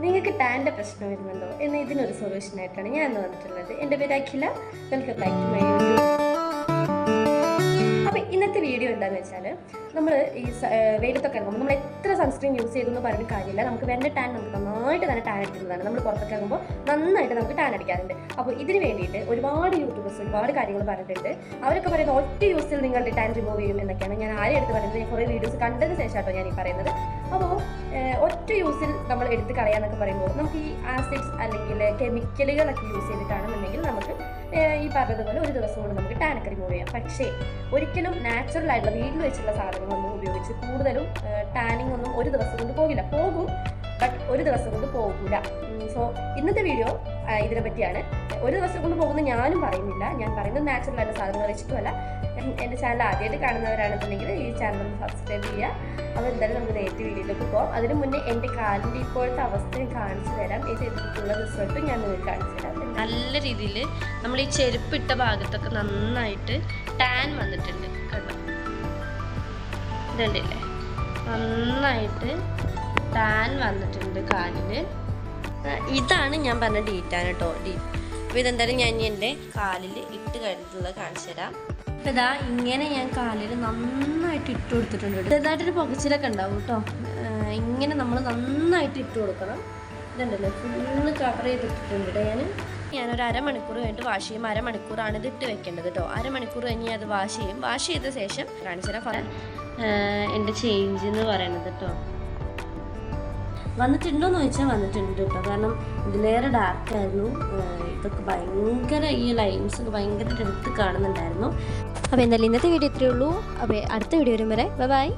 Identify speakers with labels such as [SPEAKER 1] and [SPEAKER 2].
[SPEAKER 1] നിങ്ങൾക്ക് ടാന്റെ പ്രശ്നം വരുന്നുണ്ടോ എന്ന് ഇതിനൊരു സൊല്യൂഷൻ ആയിട്ടാണ് ഞാൻ വന്നിട്ടുള്ളത്. എന്റെ പേര് Akhila. Welcome back to my YouTube നമ്മൾ ഈ വെയിലത്തൊക്കെ ഇറങ്ങുമ്പോൾ നമ്മൾ എത്ര സൺസ്ക്രീൻ യൂസ് ചെയ്തെന്ന് പറയുന്ന കാര്യമില്ല. നമുക്ക് വേണ്ട ടാൻ നമുക്ക് നന്നായിട്ട് തന്നെ ടാൻ അടിക്കുന്നതാണ് നമ്മൾ പുറത്തൊക്കെ ഇറങ്ങുമ്പോൾ നന്നായിട്ട് നമുക്ക് ടാൻ അടിക്കാറുണ്ട്. അപ്പോൾ ഇതിന് വേണ്ടിയിട്ട് ഒരുപാട് യൂട്യൂബേഴ്സ് ഒരുപാട് കാര്യങ്ങൾ പറഞ്ഞിട്ടുണ്ട്. അവരൊക്കെ പറയുന്നത് ഒറ്റ യൂസിൽ നിങ്ങളുടെ ടാൻ റിമൂവ് ചെയ്യും എന്നൊക്കെയാണ് ഞാൻ ആരും എടുത്ത് പറയുന്നത് ഞാൻ കുറേ വീഡിയോസ് കണ്ടതിന് ശേഷമാട്ടോ ഞാൻ ഈ പറയുന്നത്. അപ്പോൾ ഒറ്റ യൂസിൽ നമ്മൾ എടുത്ത് കളയാന്നൊക്കെ പറയുമ്പോൾ നമുക്ക് ഈ ആസിഡ്സ് അല്ലെങ്കിൽ കെമിക്കലുകളൊക്കെ യൂസ് ചെയ്തിട്ടാണെന്നുണ്ടെങ്കിൽ നമുക്ക് ഈ പറഞ്ഞതുപോലെ ഒരു ദിവസം കൊണ്ട് നമുക്ക് ടാനൊക്കെ റിമൂവ് ചെയ്യാം. പക്ഷേ ഒരിക്കലും നാച്ചുറൽ ആയിട്ടുള്ള വീട്ടിൽ വെച്ചുള്ള സാധനങ്ങളൊന്നും ഉപയോഗിച്ച് കൂടുതലും ടാനിങ് ഒന്നും ഒരു ദിവസം കൊണ്ട് പോകില്ല. പോകും ബട്ട് ഒരു ദിവസം കൊണ്ട് പോകില്ല സോ ഇന്നത്തെ വീഡിയോ ഇതിനെ പറ്റിയാണ്. ഒരു ദിവസം കൊണ്ട് പോകുന്ന ഞാനും പറയുന്നില്ല. ഞാൻ പറയുന്നത് നാച്ചുറൽ ആയിട്ട് സാധനങ്ങൾ വെച്ചിട്ടുമല്ല. എന്റെ ചാനൽ ആദ്യമായിട്ട് കാണുന്നവരാണെന്നുണ്ടെങ്കിൽ ഈ ചാനൽ ഒന്ന് സബ്സ്ക്രൈബ് ചെയ്യുക. അപ്പോൾ എന്തായാലും നമുക്ക് നേരിട്ട് വീഡിയോയിലേക്ക് പോകാം അതിന് മുന്നേ എന്റെ കാലിന്റെ ഇപ്പോഴത്തെ അവസ്ഥ ഞാൻ കാണിച്ചു തരാം. ഈ ചെയ്തിട്ടുള്ള റിസൾട്ടും ഞാൻ നിങ്ങൾക്ക് കാണിച്ചു തരാം. നല്ല രീതിയിൽ നമ്മൾ ഈ ചെരുപ്പിട്ട ഭാഗത്തൊക്കെ നന്നായിട്ട് ടാൻ വന്നിട്ടുണ്ട് കണ്ടോ? ഇതുണ്ടല്ലേ? നന്നായിട്ട് ടാൻ വന്നിട്ടുണ്ട് കാലിന്. ഇതാണ് ഞാൻ പറഞ്ഞ ഡീറ്റാൻ കേട്ടോ ഡീ അപ്പോൾ ഇതെന്തായാലും ഞാൻ ഇനി എന്റെ കാലിൽ ഇട്ട് കഴിഞ്ഞിട്ടുള്ളത് കാണിച്ചു തരാം. അപ്പോൾ ഇതാ ഇങ്ങനെ ഞാൻ കാലിൽ നന്നായിട്ട് ഇട്ട് കൊടുത്തിട്ടുണ്ട്. ചെറുതായിട്ടൊരു പുകച്ചിലൊക്കെ ഉണ്ടാവും കേട്ടോ ഇങ്ങനെ നമ്മൾ നന്നായിട്ട് ഇട്ട് കൊടുക്കണം. ഇതുണ്ടല്ലോ ഫുള്ള് കവർ ചെയ്തിട്ടിട്ടുണ്ട് ഞാൻ ഞാനൊരു അരമണിക്കൂർ കഴിഞ്ഞിട്ട് വാഷ് ചെയ്യും. അരമണിക്കൂറാണ് ഇത് ഇട്ട് വെക്കേണ്ടത് കേട്ടോ അരമണിക്കൂർ കഴിഞ്ഞ് അത് വാഷ് ചെയ്യും. വാഷ് ചെയ്ത ശേഷം കാണിച്ചു തരാം. എന്റെ ചേഞ്ച് എന്ന് പറയണത് കേട്ടോ വന്നിട്ടുണ്ടോന്ന് ചോദിച്ചാൽ വന്നിട്ടുണ്ട് കേട്ടോ. കാരണം ഇതിലേറെ ഡാർക്ക് ആയിരുന്നു. ഇതൊക്കെ ഭയങ്കര ഈ ലൈൻസ് ഒക്കെ ഭയങ്കര എടുത്ത് കാണുന്നുണ്ടായിരുന്നു. അപ്പോൾ എന്തായാലും ഇന്നത്തെ വീഡിയോ ഇത്രയേ ഉള്ളൂ. അപ്പോൾ അടുത്ത വീഡിയോ വരും വരെ. ബൈ